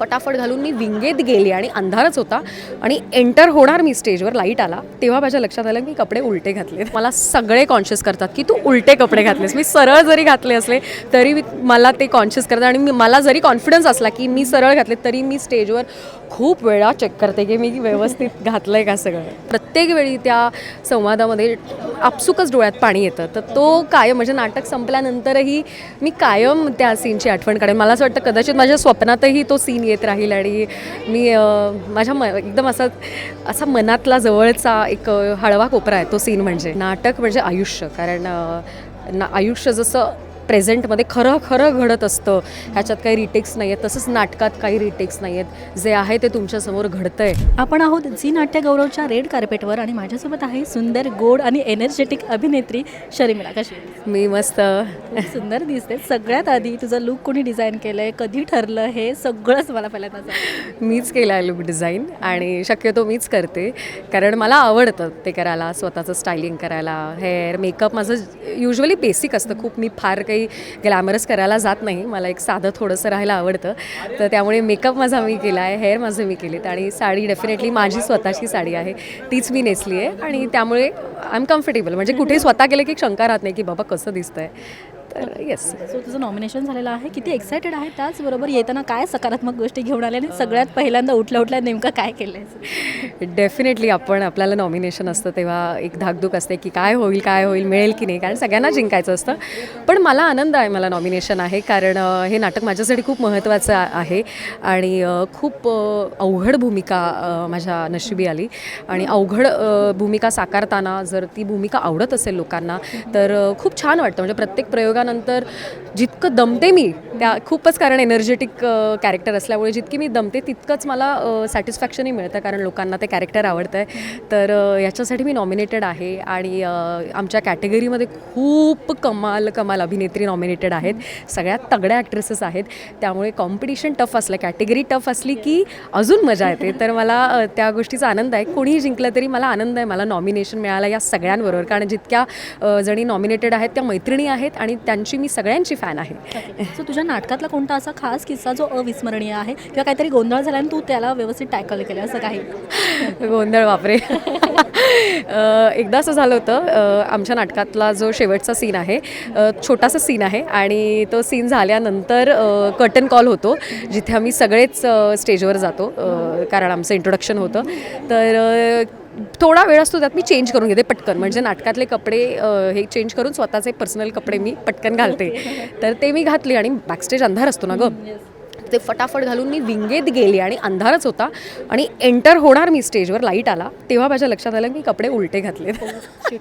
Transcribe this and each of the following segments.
फटाफट घालून मी विंगेत गेले आणि अंधारच होता. आणि एंटर होणार मी स्टेजवर लाइट आला तेव्हा माझ्या लक्षात आलं मी कपडे उलटे घातले मला सगळे कॉन्शियस करतात की तू उलटे कपडे घातलेस. मी सरळ जरी घातले असले तरी मला ते कॉन्शियस करतात. आणि मी- मला जरी कॉन्फिडन्स असला की मी सरळ घातले तरी मी स्टेजवर खूप वेळा चेक करते की मी व्यवस्थित घातलं आहे का सगळं. प्रत्येक वेळी त्या संवादामध्ये आपसुकच डोळ्यात पाणी येतं. तर तो कायम म्हणजे नाटक संपल्यानंतरही मी कायम त्या सीनची आठवण काढेन. मला असं वाटतं कदाचित माझ्या स्वप्नातही तो सीन येत राहील आणि मी माझ्या म एकदम असा असा मनातला जवळचा एक हळवा कोपरा आहे तो सीन म्हणजे. नाटक म्हणजे आयुष्य कारण ना आयुष्य जसं प्रेझेंटमध्ये खरं खरं घडत असतं. ह्याच्यात काही रिटेक्स नाही आहेत तसंच नाटकात काही रिटेक्स नाही आहेत जे आहे ते तुमच्यासमोर घडतं आहे आपण आहोत झी नाट्य गौरवच्या रेड कार्पेटवर आणि माझ्यासोबत आहे सुंदर गोड आणि एनर्जेटिक अभिनेत्री शर्मिला. कशी? मी मस्त. सुंदर दिसते सगळ्यात आधी तुझं लुक कोणी डिझाईन केलं आहे कधी ठरलं हे? सगळंच मला पहिल्यांदा. मीच केला आहे लुक डिझाईन आणि शक्यतो मीच करते. कारण मला आवडतं ते करायला स्वतःचं स्टायलिंग करायला हेअर मेकअप माझं युजली बेसिक असतं. खूप मी फार काही ग्लॅमरस करायला जात नाही. मला एक साधं थोडंसं राहायला आवडतं. तर त्यामुळे मेकअप माझा मी केला आहे हेअर माझं मी केलेत आणि साडी डेफिनेटली माझी स्वतःची साडी आहे. तीच मी नेसली आहे आणि त्यामुळे आय एम कम्फर्टेबल म्हणजे कुठे स्वतः केलं की शंका राहत नाही की बाबा कसं दिसतं आहे तर येस सो तुझं नॉमिनेशन झालेलं आहे. किती एक्सायटेड आहे त्याचबरोबर येताना काय सकारात्मक गोष्टी घेऊन आल्या आणि सगळ्यात पहिल्यांदा उठल्या उठल्या नेमकं काय केलं आहे डेफिनेटली आपण आपल्याला नॉमिनेशन असतं तेव्हा एक धाकधूक असते की काय होईल काय होईल मिळेल की नाही कारण सगळ्यांना जिंकायचं असतं. पण मला आनंद आहे मला नॉमिनेशन आहे कारण हे नाटक माझ्यासाठी खूप महत्त्वाचं आहे. आणि खूप अवघड भूमिका माझ्या नशिबी आली. आणि अवघड भूमिका साकारताना जर ती भूमिका आवडत असेल लोकांना तर खूप छान वाटतं. म्हणजे प्रत्येक प्रयोगानंतर जितकं दमते मी त्या खूपच कारण एनर्जेटिक कॅरेक्टर असल्यामुळे जितकी मी दमते तितकंच मला सॅटिस्फॅक्शनही मिळतं. कारण लोकांना ते कॅरेक्टर आवडतं आहे तर याच्यासाठी मी नॉमिनेटेड आहे आणि आमच्या कॅटेगरीमध्ये खूप कमाल कमाल अभिनेत्री नॉमिनेटेड आहेत. सगळ्यात तगड्या ॲक्ट्रेसेस आहेत. त्यामुळे कॉम्पिटिशन टफ असलं कॅटेगरी टफ असली की अजून मजा येते. तर मला त्या गोष्टीचा आनंद आहे. कोणीही जिंकलं तरी मला आनंद आहे. मला नॉमिनेशन मिळालं या सगळ्यांबरोबर. कारण जितक्या जणी नॉमिनेटेड आहेत त्या मैत्रिणी आहेत आणि त्यांची मी सगळ्यांची फॅन आहे. सो तुझ्या नाटकातला कोणता असा खास किस्सा जो अविस्मरणीय आहे? किंवा काहीतरी गोंधळ झाला आणि तू त्याला व्यवस्थित टॅकल केलं असं काही? गोंधळ वापरे एकदा असं झालं होतं आमच्या नाटकातला जो शेवटचा सीन आहे छोटासा सीन आहे आणि तो सीन झाल्यानंतर कर्टन कॉल होतो जिथे आम्ही सगळेच स्टेजवर जातो कारण आमचं इंट्रोडक्शन होतं. तर थोडा वेळ असतो त्यात मी चेंज करून घेते पटकन. म्हणजे नाटकातले कपडे हे चेंज करून स्वतःचे पर्सनल कपडे मी पटकन घालते. तर ते मी घातले आणि बॅकस्टेज अंधार असतो ना गं. ते फटाफट घालून मी विंगेत गेली आणि अंधारच होता. आणि एंटर होणार मी स्टेजवर लाइट आला तेव्हा माझ्या लक्षात आलं की कपडे उलटे घातले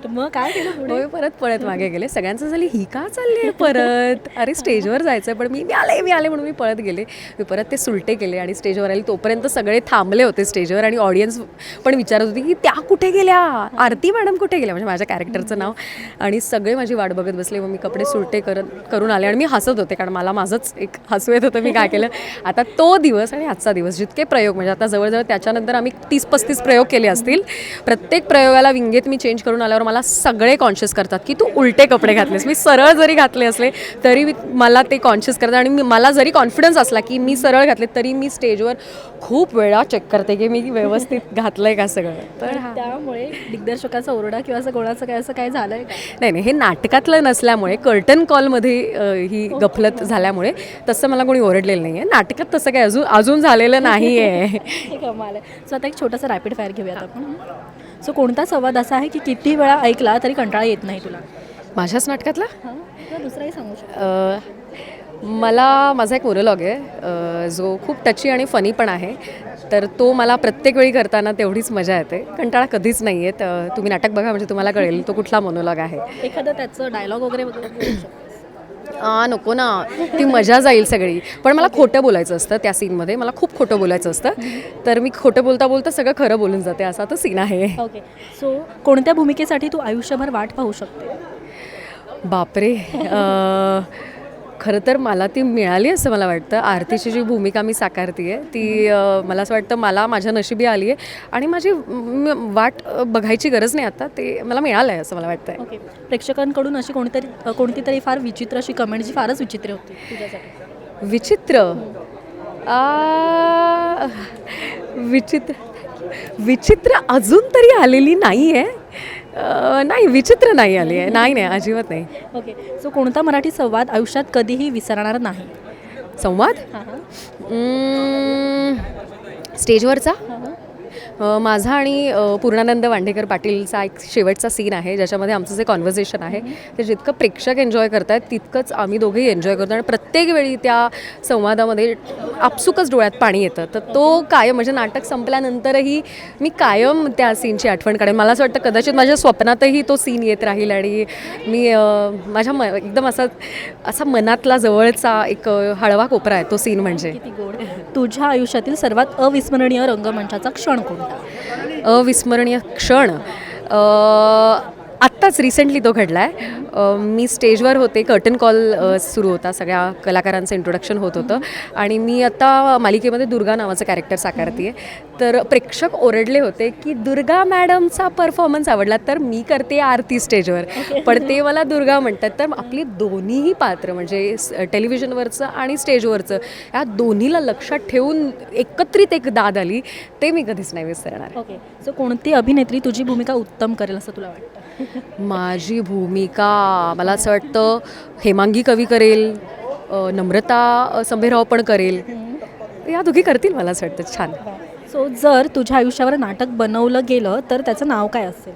मग काय केलं होय परत पळत मागे गेले. सगळ्यांचं झाली ही का चालली आहे परत? अरे स्टेजवर जायचं पण मी मी आले मी आले म्हणून मी पळत गेले. मी परत ते सुलटे केले आणि स्टेजवर आले. तोपर्यंत सगळे थांबले होते स्टेजवर आणि ऑडियन्स पण विचारत होती की त्या कुठे गेल्या? आरती मॅडम कुठे गेल्या? म्हणजे माझ्या कॅरेक्टरचं नाव. आणि सगळे माझी वाट बघत बसले. मग मी कपडे सुलटे करत करून आले आणि मी हसत होते कारण मला माझंच एक हसू येत होतं. मी काय केलं? आता तो दिवस आणि आजचा दिवस जितके प्रयोग म्हणजे आता जवळजवळ त्याच्यानंतर आम्ही तीस पस्तीस प्रयोग केले असतील प्रत्येक प्रयोगाला विंगेत मी चेंज करून आल्यावर मला सगळे कॉन्शियस करतात की तू उलटे कपडे घातलेस मी सरळ जरी घातले असले तरी मला ते कॉन्शियस करतात आणि मी- मला जरी कॉन्फिडन्स असला की मी सरळ घातले तरी मी स्टेजवर खूप वेळा चेक करते की मी व्यवस्थित घातलंय का सगळं. तर त्यामुळे दिग्दर्शकाचा ओरडा किंवा असं कोणाचं काय असं काय झालंय का? नाही नाही हे नाटकातलं नसल्यामुळे कर्टन कॉलमध्ये ही गफलत झाल्यामुळे तसं मला कोणी ओरडलेलं नाही आहे नाटकात तसं काही अजून अजून झालेलं नाही आहे हे कमाल आहे सो आता एक छोटासा रॅपिड फायर घेऊयात आपण. सो कोणता संवाद असा आहे की किती वेळा ऐकला तरी कंटाळा येत नाही तुला? माझ्याच नाटकातला? हां किंवा दुसराही सांगू शकतो. अ, मला माझा एक मोरोलॉग आहे. अ, जो खूप टची आणि फनी पण आहे. तर तो मला प्रत्येक वेळी करताना तेवढीच मजा येते. कंटाळा कधीच नाही येत अ, तुम्ही नाटक बघा म्हणजे तुम्हाला कळेल तो कुठला मोनोलॉग आहे. एखादं त्याचं डायलॉग वगैरे शकतो. आ, नको ना. ती मजा जाईल सगळी. पण मला खोटं बोलायचं असतं त्या सीनमध्ये. मला खूप खोटं बोलायचं असतं. तर मी खोटं बोलता बोलता सगळं खरं बोलून जाते. असा तो सीन आहे. ओके. सो कोणत्या भूमिकेसाठी तू आयुष्यभर वाट पाहू शकते? बापरे. खरं तर मला ती मिळाली असं मला वाटतं. आरतीची जी भूमिका मी साकारते आहे ती मला असं वाटतं मला माझ्या नशिबी आली आहे आणि माझी वाट बघायची गरज नाही आता. ते मला मिळालं आहे असं मला वाटतं ओके. प्रेक्षकांकडून अशी कोणतरी कोणती तरी फार विचित्र अशी कमेंट जी फारच विचित्र होती तुझ्यासाठी. विचित्र? आ, विचित्र विचित्र अजून तरी आलेली नाही आहे नाही विचित्र नाही आली आहे. नाही नाही अजिबात नाही. ओके. सो कोणता मराठी संवाद आयुष्यात कधीही विसरणार नाही? संवाद? स्टेजवरचा? माझा आणि पूर्णानंद वांडेकर पाटीलचा एक शेवटचा सीन आहे ज्याच्यामध्ये आमचं जे कॉन्व्हर्सेशन आहे ते जितकं प्रेक्षक एन्जॉय करतायत तितकंच आम्ही दोघेही एन्जॉय करतो. आणि प्रत्येक वेळी त्या संवादामध्ये आपसुकच डोळ्यात पाणी येतं. तर तो कायम म्हणजे नाटक संपल्यानंतरही मी कायम त्या सीनची आठवण काढेन. मला असं वाटतं कदाचित माझ्या स्वप्नातही तो सीन येत राहील आणि मी माझ्या म एकदम असा असा मनातला जवळचा एक हळवा कोपरा आहे तो सीन म्हणजे. तुझ्या आयुष्यातील सर्वात अविस्मरणीय रंगमंचाचा क्षण कोण अविस्मरणीय क्षण. आत्ताच रिसेंटली तो घडला आहे मी स्टेजवर होते कर्टन कॉल सुरू होता सगळ्या कलाकारांचं इंट्रोडक्शन होत होतं. आणि मी आता मालिकेमध्ये दुर्गा नावाचं कॅरेक्टर साकारते आहे तर प्रेक्षक ओरडले होते की दुर्गा मॅडमचा परफॉर्मन्स आवडला तर मी करते आरती स्टेजवर पण ते मला दुर्गा म्हणतात. तर आपली दोन्हीही पात्र म्हणजे टेलिव्हिजनवरचं आणि स्टेजवरचं या दोन्हीला लक्षात ठेवून एकत्रित एक दाद आली ते मी कधीच नाही विसरणार. ओके सो कोणती अभिनेत्री तुझी भूमिका उत्तम करेल असं तुला वाटतं? माझी भूमिका मला असं वाटतं हेमांगी कवी करेल नम्रता संभेराव पण करेल. या दोघी करतील मला असं वाटतं. छान. सो जर तुझ्या आयुष्यावर नाटक बनवलं गेलं तर त्याचं नाव काय असेल?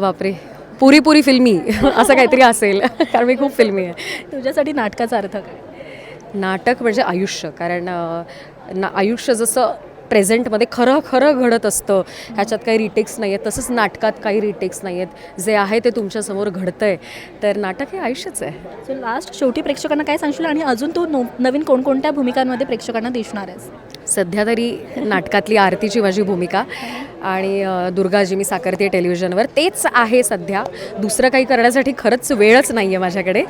बापरे. पुरी पुरी फिल्मी. असं काहीतरी असेल. कारण मी खूप फिल्मी आहे. तुझ्यासाठी नाटकाचा अर्थ काय? नाटक म्हणजे आयुष्य. कारण ना आयुष्य जसं प्रेझेंटमध्ये खरं खरं घडत असतं. ह्याच्यात काही रिटेक्स नाही आहेत तसंच नाटकात काही रिटेक्स नाही आहेत जे आहे ते तुमच्यासमोर घडतं आहे तर नाटक हे आयुष्यच आहे. सो लास्ट शेवटी प्रेक्षकांना काय सांगशील? आणि अजून तू नो नवीन कोणकोणत्या भूमिकांमध्ये प्रेक्षकांना दिसणार आहेस? सध्या तरी नाटकातली आरतीची माझी भूमिका. आणि दुर्गाजी मी साकारते टेलिव्हिजनवर. तेच आहे सध्या. दुसरं काही करण्यासाठी खरंच वेळच नाही आहे माझ्याकडे.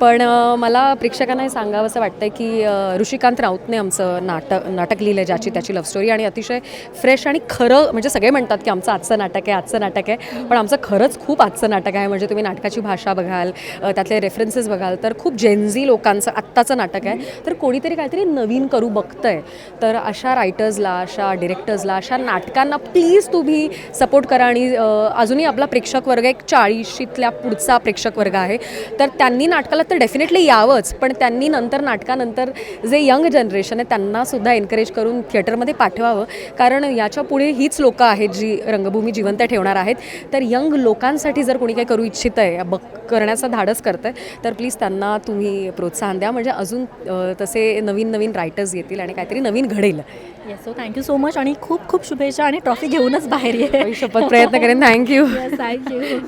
पण मला प्रेक्षकांना हे सांगावं असं वाटतं आहे की ऋषिकांत राऊतने आमचं नाटक नाटक लिहिलं आहे ज्याची त्याची लव्ह स्टोरी आणि अतिशय फ्रेश आणि खरं म्हणजे सगळे म्हणतात की आमचं आजचं नाटक आहे आजचं नाटक आहे. पण आमचं खरंच खूप आजचं नाटक आहे. म्हणजे तुम्ही नाटकाची भाषा बघाल त्यातले रेफरन्सेस बघाल तर खूप जेन्झी लोकांचं आत्ताचं नाटक आहे. तर कोणीतरी काहीतरी नवीन करू बघतंय. तर अशा रायटर्सला अशा डिरेक्टर्सला अशा नाटकांना प्लीज प्लीज तुम्ही सपोर्ट करा आणि अजूनही आपला प्रेक्षक वर्ग एक चाळीशीतल्या पुढचा प्रेक्षक वर्ग आहे. तर त्यांनी नाटकाला तर डेफिनेटली यावंच पण त्यांनी नंतर नाटकानंतर जे यंग जनरेशन आहे त्यांनासुद्धा एनकरेज करून थिएटरमध्ये पाठवावं. कारण याच्यापुढे हीच लोकं आहेत जी रंगभूमी जिवंत ठेवणार आहेत. तर यंग लोकांसाठी जर कोणी काही करू इच्छित आहे बघ करण्याचा धाडस करत आहे तर प्लीज त्यांना तुम्ही प्रोत्साहन द्या. म्हणजे अजून तसे नवीन नवीन रायटर्स येतील आणि काहीतरी नवीन घडेल. Yes so thank you so much आणि खूप खूप शुभेच्छा आणि ट्रॉफी घेऊनच बाहेर ये. शपथ प्रयत्न करेन. Thank you thank you